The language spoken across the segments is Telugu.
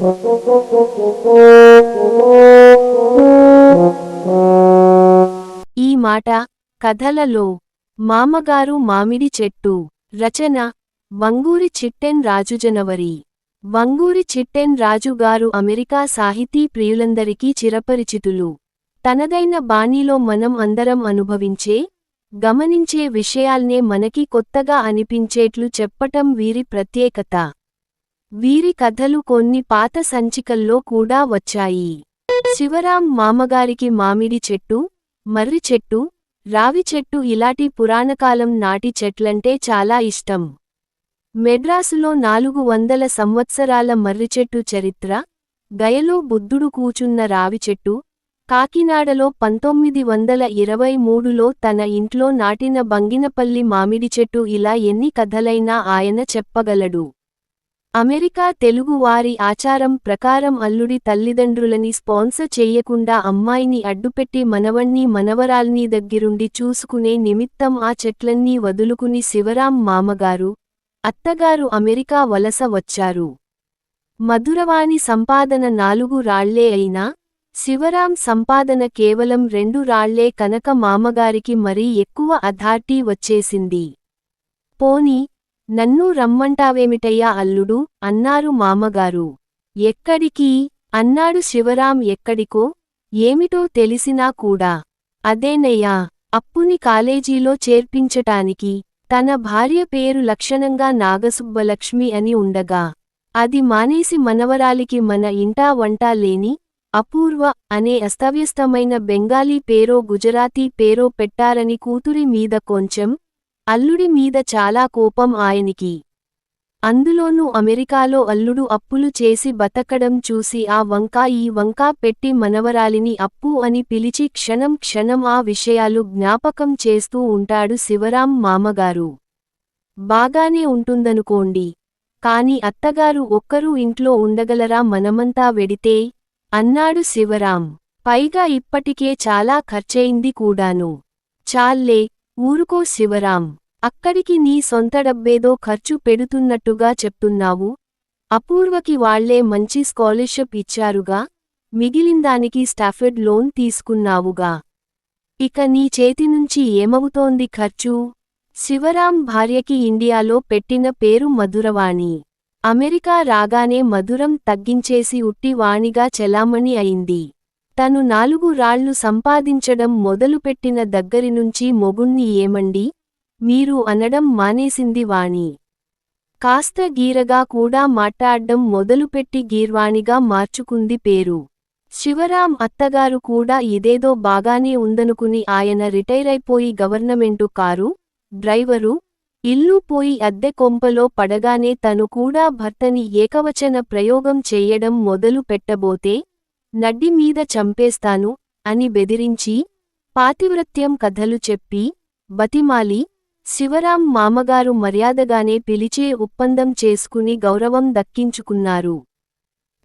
ఈ మాట కథలలో మామగారు మామిడి చెట్టు రచన వంగూరి చిట్టెన్ రాజు జనవరి వంగూరి చిట్టెన్ రాజుగారు అమెరికా సాహితీ ప్రియులందరికీ చిరపరిచితులు. తనదైన బాణీలో మనం అందరం అనుభవించే గమనించే విషయాల్నే మనకి కొత్తగా అనిపించేట్లు చెప్పటం వీరి ప్రత్యేకత. వీరి కథలు కొన్ని పాత సంచికల్లో కూడా వచ్చాయి. శివరాం మామగారికి మామిడి చెట్టు మర్రి చెట్టు రావి చెట్టు ఇలాంటి పురాణకాలం నాటి చెట్లంటే చాలా ఇష్టం. మెడ్రాసులో నాలుగు వందల సంవత్సరాల మర్రిచెట్టు చరిత్ర గయలో బుద్ధుడు కూచున్న రావి చెట్టు కాకినాడలో పంతొమ్మిది వందల ఇరవై మూడులో తన ఇంట్లో నాటిన బంగినపల్లి మామిడి చెట్టు ఇలా ఎన్ని కథలైనా ఆయన చెప్పగలడు. అమెరికా తెలుగువారి ఆచారం ప్రకారం అల్లుడి తల్లిదండ్రులని స్పాన్సర్ చెయ్యకుండా అమ్మాయిని అడ్డుపెట్టి మనవణ్ణి మనవరాల్ని దగ్గిరుండి చూసుకునే నిమిత్తం ఆ చెట్లన్నీ వదులుకుని శివరాం మామగారు అత్తగారు అమెరికా వలస వచ్చారు. మధురవాణి సంపాదన నాలుగు రాళ్ళే అయినా శివరాం సంపాదన కేవలం రెండు రాళ్ళే కనక మామగారికి మరీ ఎక్కువ అథార్టీ వచ్చేసింది. పోనీ నన్ను రమ్మంటావేమిటయ్యా అల్లుడు? అన్నారు మామగారు. ఎక్కడికి? అన్నాడు శివరాం ఎక్కడికో? ఏమిటో తెలిసినా కూడా. అదేనయ్యా అప్పుని కాలేజీలో చేర్పించటానికి తన భార్య పేరు లక్షణంగా నాగసుబ్బలక్ష్మి అని ఉండగా అది మానేసి మనవరాలికి మన ఇంటా వంటా లేని అపూర్వ అనే అస్తవ్యస్తమైన బెంగాలీ పేరో గుజరాతీ పేరో పెట్టారని కూతురి మీద కొంచెం అల్లుడి మీద చాలా కోపం ఆయనికి. అందులోనూ అమెరికాలో అల్లుడు అప్పులు చేసి బతకడం చూసి ఆ వంకా ఈ వంకా పెట్టి మనవరాలిని అప్పు అని పిలిచి క్షణం క్షణం ఆ విషయాలు జ్ఞాపకం చేస్తూ ఉంటాడు శివరాం మామగారు. బాగానే ఉంటుందనుకోండి. కాని అత్తగారు ఒక్కరూ ఇంట్లో ఉండగలరా మనమంతా వెడితే? అన్నాడు శివరాం. పైగా ఇప్పటికే చాలా ఖర్చయింది కూడాను. చాల్లే ఊరుకో శివరాం. అక్కడికి నీ సొంత డబ్బేదో ఖర్చు పెడుతున్నట్టుగా చెప్తున్నావు. అపూర్వకి వాళ్ళే మంచి స్కాలర్షిప్ ఇచ్చారుగా. మిగిలిందానికి స్టాఫెడ్ లోన్ తీసుకున్నావుగా. ఇక నీ చేతినుంచి ఏమవుతోంది ఖర్చు? శివరాం భార్యకి ఇండియాలో పెట్టిన పేరు మధురవాణి. అమెరికా రాగానే మధురం తగ్గించేసి ఉట్టివాణిగా చెలామణి అయింది. తను నాలుగు రాళ్ళు సంపాదించడం మొదలుపెట్టిన దగ్గరినుంచి మొగుణ్ణి ఏమండి? మీరు అనడం మానేసింది వాణి. కాస్త గీరగా కూడా మాట్లాడ్డం మొదలుపెట్టి గీర్వాణిగా మార్చుకుంది పేరు. శివరాం అత్తగారు కూడా ఇదేదో బాగానే ఉందనుకుని ఆయన రిటైరైపోయి గవర్నమెంటు కారు డ్రైవరు ఇల్లు పోయి అద్దె కొంపలో పడగానే తను కూడా భర్తని ఏకవచన ప్రయోగం చేయడం మొదలు పెట్టబోతే నడ్డిమీద చంపేస్తాను అని బెదిరించి పాతివ్రత్యం కథలు చెప్పి బతిమాలి శివరాం మామగారు మర్యాదగానే పిలిచే ఒప్పందం చేసుకుని గౌరవం దక్కించుకున్నారు.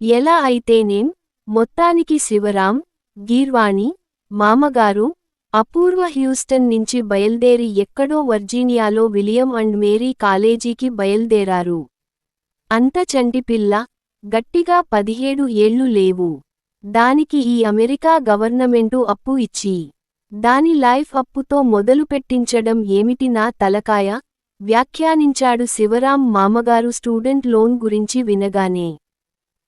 ఎలా అయితేనేం? మొత్తానికి శివరాం గీర్వాణి మామగారు అపూర్వ హ్యూస్టన్ నుంచి బయల్దేరి ఎక్కడో వర్జీనియాలో విలియం అండ్ మేరీ కాలేజీకి బయల్దేరారు. అంత చంటిపిల్ల గట్టిగా పదిహేడు ఏళ్ళు లేవు. దానికి ఈ అమెరికా గవర్నమెంటు అప్పు ఇచ్చి దాని లైఫ్ అప్పుతో మొదలుపెట్టించడం ఏమిటి నా తలకాయ? వ్యాఖ్యానించాడు శివరాం మామగారు స్టూడెంట్ లోన్ గురించి వినగానే.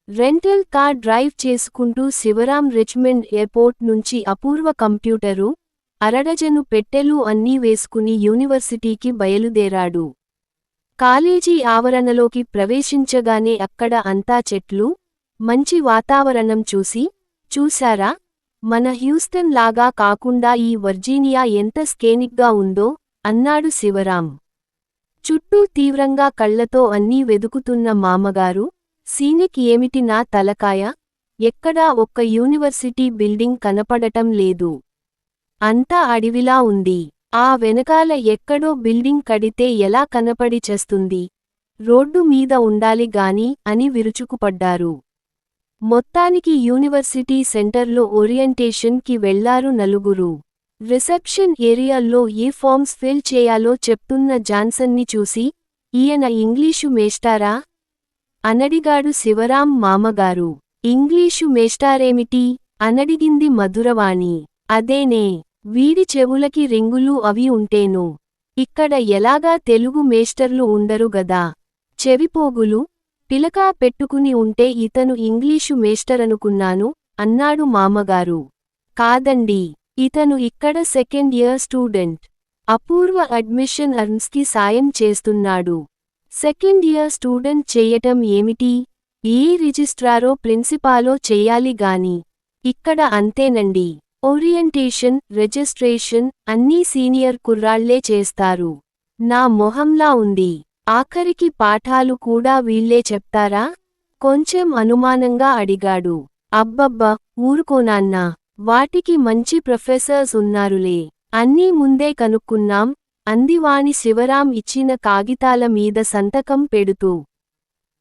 రెంటల్ కార్ డ్రైవ్ చేసుకుంటూ శివరాం రిచ్మెండ్ ఎయిర్పోర్ట్ నుంచి అపూర్వ కంప్యూటరు అరడజను పెట్టెలు అన్నీ వేసుకుని యూనివర్సిటీకి బయలుదేరాడు. కాలేజీ ఆవరణలోకి ప్రవేశించగానే అక్కడ అంతా చెట్లు మంచి వాతావరణం చూసి చూశారా? మన హ్యూస్టన్ లాగా కాకుండా ఈ వర్జీనియా ఎంత స్కేనిక్గా ఉందో అన్నాడు శివరాం. చుట్టూ తీవ్రంగా కళ్ళతో అన్నీ వెదుకుతున్న మామగారు సీనిక్ ఏమిటి నా తలకాయ? ఎక్కడా ఒక్క యూనివర్సిటీ బిల్డింగ్ కనపడటం లేదు. అంతా అడివిలా ఉంది. ఆ వెనకాల ఎక్కడో బిల్డింగ్ కడితే ఎలా కనపడి చేస్తుంది? రోడ్డు మీద ఉండాలి గాని అని విరుచుకుపడ్డారు. మొత్తానికి యూనివర్సిటీ సెంటర్లో ఓరియంటేషన్కి వెళ్ళారు నలుగురు. రిసెప్షన్ ఏరియాల్లో ఏ ఫామ్స్ ఫిల్ చేయాలో చెప్తున్న జాన్సన్ని చూసి ఈయన ఇంగ్లీషు మేస్టారా అనడిగాడు శివరాం మామగారు. ఇంగ్లీషు మేస్టారేమిటి అనడిగింది మధురవాణి. అదేనే వీడి చెవులకి రింగులు అవి ఉంటేను. ఇక్కడ ఎలాగా తెలుగు మేస్టర్లు ఉండరు గదా? చెవిపోగులు పిలకా పెట్టుకుని ఉంటే ఇతను ఇంగ్లీషు మేస్టరనుకున్నాను అన్నాడు మామగారు. కాదండి ఇతను ఇక్కడ second year student. Apoorva admission అర్న్స్కి సాయం చేస్తున్నాడు. సెకండ్ ఇయర్ స్టూడెంట్ చెయ్యటం ఏమిటి? ఏ రిజిస్ట్రారో ప్రిన్సిపాలో చెయ్యాలి గాని. ఇక్కడ అంతేనండి. ఓరియంటేషన్ రిజిస్ట్రేషన్ అన్నీ సీనియర్ కుర్రాళ్ళే చేస్తారు. నా మొహంలా ఉంది. ఆఖరికి పాఠాలు కూడా వీళ్ళే చెప్తారా? కొంచెం అనుమానంగా అడిగాడు. అబ్బబ్బ ఊరుకోనాన్నా వాటికి మంచి ప్రొఫెసర్స్ ఉన్నారులే. అన్నీ ముందే కనుక్కున్నాం. అందివాణి శివరాం ఇచ్చిన కాగితాల మీద సంతకం పెడుతూ.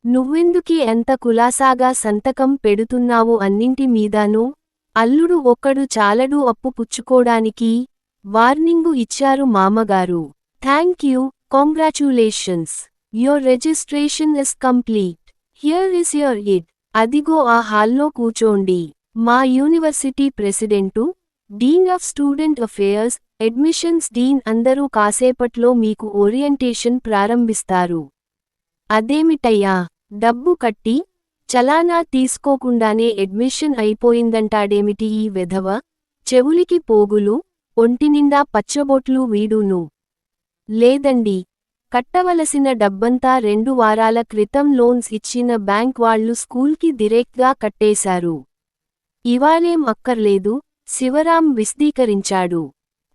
నువ్వెందుకీ ఎంత కులాసాగా సంతకం పెడుతున్నావు అన్నింటి మీదానూ? అల్లుడు ఒక్కడు చాలడు అప్పు పుచ్చుకోడానికి వార్నింగు ఇచ్చారు మామగారు. Thank you congratulations your registration is complete here is your it అదిగో ఆ హాల్లో కూచోండి మా university president dean of student affairs admissions dean అందరూ కాసేపట్లో మీకు ఓరియంటేషన్ ప్రారంభిస్తారు. అదేమిటయ్యా? డబ్బు కట్టి చలానా తీసుకోకుండానే అడ్మిషన్ అయిపోయిందంటాడేమిటి ఈ వెధవ? చెవులికి పోగులు ఒంటినిండా పచ్చబొట్లు వీడును. లేదండి. కట్టవలసిన డబ్బంతా రెండు వారాల క్రితం లోన్స్ ఇచ్చిన బ్యాంక్ వాళ్ళు స్కూల్కి డిరెక్ట్గా కట్టేశారు. ఇవాళేం అక్కర్లేదు శివరాం విశదీకరించాడు.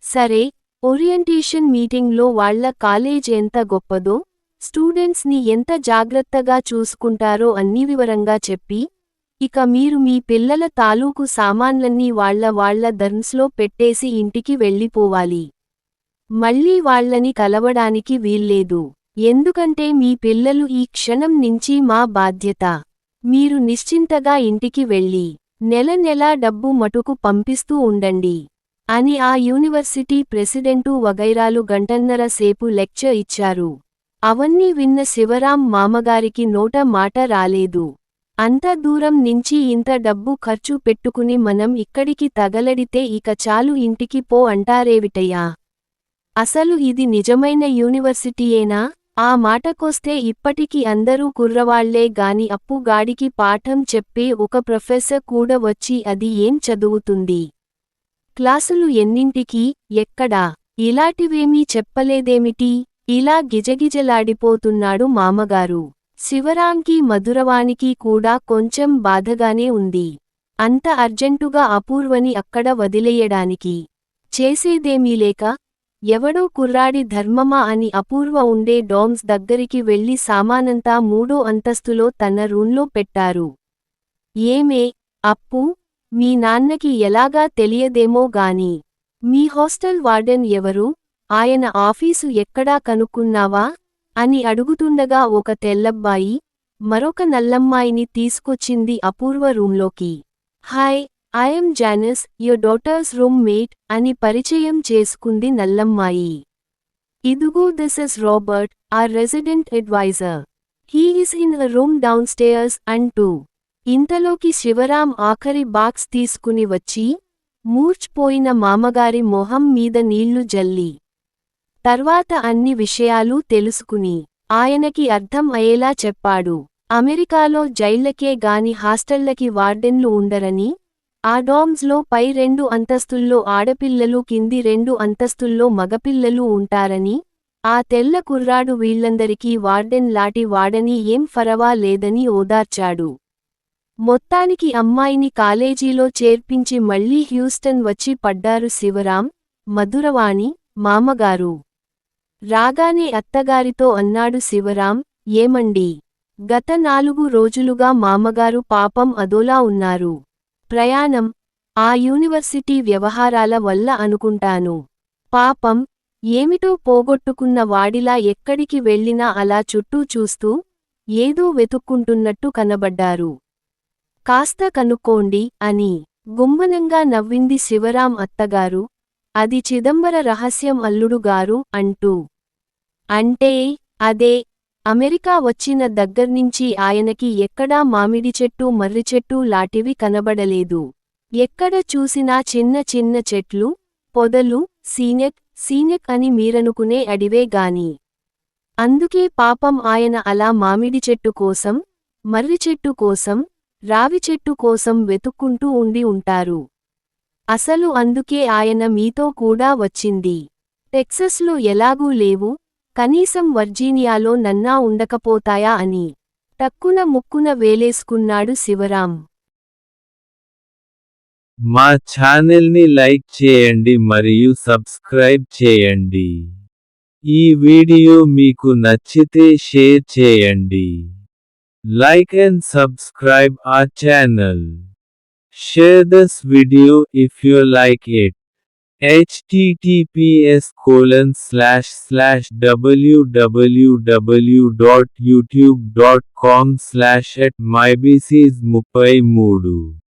సరే ఓరియంటేషన్ మీటింగ్లో వాళ్ళ కాలేజ్ ఎంత గొప్పదో స్టూడెంట్స్ని ఎంత జాగ్రత్తగా చూసుకుంటారో అన్ని వివరంగా చెప్పి ఇక మీరు మీ పిల్లల తాలూకు సామాన్లన్నీ వాళ్ళ వాళ్ళ ధర్మ్స్లో పెట్టేసి ఇంటికి వెళ్ళిపోవాలి. మళ్ళీ వాళ్ళని కలవడానికి వీల్లేదు. ఎందుకంటే మీ పిల్లలు ఈ క్షణం నుంచి మా బాధ్యత. మీరు నిశ్చింతగా ఇంటికి వెళ్ళి నెల నెలా డబ్బు మటుకు పంపిస్తూ ఉండండి. అని ఆ యూనివర్సిటీ ప్రెసిడెంటు వగైరాలు గంటన్నర సేపు లెక్చర్ ఇచ్చారు. అవన్నీ విన్న శివరాం మామగారికి నోట మాట రాలేదు. అంత దూరం నుంచి ఇంత డబ్బు ఖర్చు పెట్టుకుని మనం ఇక్కడికి తగలడితే ఇక చాలు ఇంటికి పో అంటారేవిటయ్యా. అసలు ఇది నిజమైన యూనివర్సిటీయేనా? ఆ మాటకొస్తే ఇప్పటికి అందరూ కుర్రవాళ్ళే గాని అప్పుగాడికి పాఠం చెప్పే ఒక ప్రొఫెసర్ కూడా వచ్చి అది ఏం చదువుతుంది? క్లాసులు ఎన్నింటికి? ఎక్కడా? ఇలాంటివేమీ చెప్పలేదేమిటి? ఇలా గిజగిజలాడిపోతున్నాడు మామగారు. శివరాంకి మధురవానికి కూడా కొంచెం బాధగానే ఉంది. అంత అర్జెంటుగా అపూర్వని అక్కడ వదిలేయడానికి. చేసేదేమీ లేక ఎవడో కుర్రాడి ధర్మమా అని అపూర్వ ఉండే డామ్స్ దగ్గరికి వెళ్ళి సామానంతా మూడో అంతస్తులో తన రూంలో పెట్టారు. ఏమే అప్పు? మీ నాన్నకి ఎలాగా తెలియదేమో గాని. మీ హాస్టల్ వార్డెన్ ఎవరు? ఆయన ఆఫీసు ఎక్కడా కనుక్కున్నావా? అని అడుగుతుండగా ఒక తెల్లబ్బాయి మరొక నల్లమ్మాయిని తీసుకొచ్చింది Apoorva రూంలోకి. Hi I'm Janice your daughter's roommate అని పరిచయం చేసుకుంది నల్లమ్మాయి. ఇదుగో this is Robert R resident advisor he is in a room downstairs అంటూ ఇంతలోకి శివరాం ఆఖరి బాక్స్ తీసుకుని వచ్చి మూర్చిపోయిన మామగారి మొహం మీద నీళ్ళు జల్లి. తర్వాత అన్ని విషయాలు తెలుసుకుని ఆయనకి అర్థం అయ్యేలా చెప్పాడు. అమెరికాలో జైళ్ళకే గాని హాస్టళ్ళకి వార్డెన్లు ఉండరని ఆ డామ్స్లో పై రెండు అంతస్తుల్లో ఆడపిల్లలు కింది రెండు అంతస్తుల్లో మగపిల్లలు ఉంటారని ఆ తెల్ల కుర్రాడు వీళ్ళందరికీ వార్డెన్ లాటి వాడని ఏం ఫరవా లేదని ఓదార్చాడు. మొత్తానికి అమ్మాయిని కాలేజీలో చేర్పించి మళ్ళీ హ్యూస్టన్ వచ్చి పడ్డారు శివరాం మధురవాణి మామగారు. రాగానే అత్తగారితో అన్నాడు శివరాం ఏమండి? గత నాలుగు రోజులుగా మామగారు పాపం అదోలా ఉన్నారు. ప్రయాణం. ఆ యూనివర్సిటీ వ్యవహారాల వల్ల అనుకుంటాను. పాపం ఏమిటో పోగొట్టుకున్న వాడిలా ఎక్కడికి వెళ్ళినా అలా చుట్టూ చూస్తూ ఏదో వెతుక్కుంటున్నట్టు కనబడ్డారు. కాస్త కనుక్కోండి అని గుమ్మనంగా నవ్వింది శివరాం అత్తగారు. అది చిదంబర రహస్యం అల్లుడుగారు అంటూ. అంటే అదే అమెరికా వచ్చిన దగ్గర్నించి ఆయనకి ఎక్కడా మామిడి చెట్టు మర్రి చెట్టు లాంటివి కనబడలేదు. ఎక్కడ చూసినా చిన్న చిన్న చెట్లు పొదలు సీనెక్ సీనెక్ అని మీరనుకునే అడివే గాని. అందుకే పాపం ఆయన అలా మామిడి చెట్టు కోసం మర్రి చెట్టు కోసం రావి చెట్టు కోసం వెతుక్కుంటూ ఉండి ఉంటారు. అసలు అందుకే ఆయన మీతో కూడా వచ్చింది. టెక్సస్లో ఎలాగూ లేవు కనీసం వర్జీనియాలో నన్నా ఉండకపోతాయా అని టక్కున ముక్కున వేలేసుకున్నాడు శివరాం మా ఛానల్ని లైక్ చేయండి మరియు సబ్స్క్రైబ్ చేయండి. ఈ వీడియో మీకు నచ్చితే షేర్ చేయండి. లైక్ అండ్ సబ్స్క్రైబ్ ఆ channel. Share this video if you like it. Https colon slash slash www.youtube.com slash at myBCs 33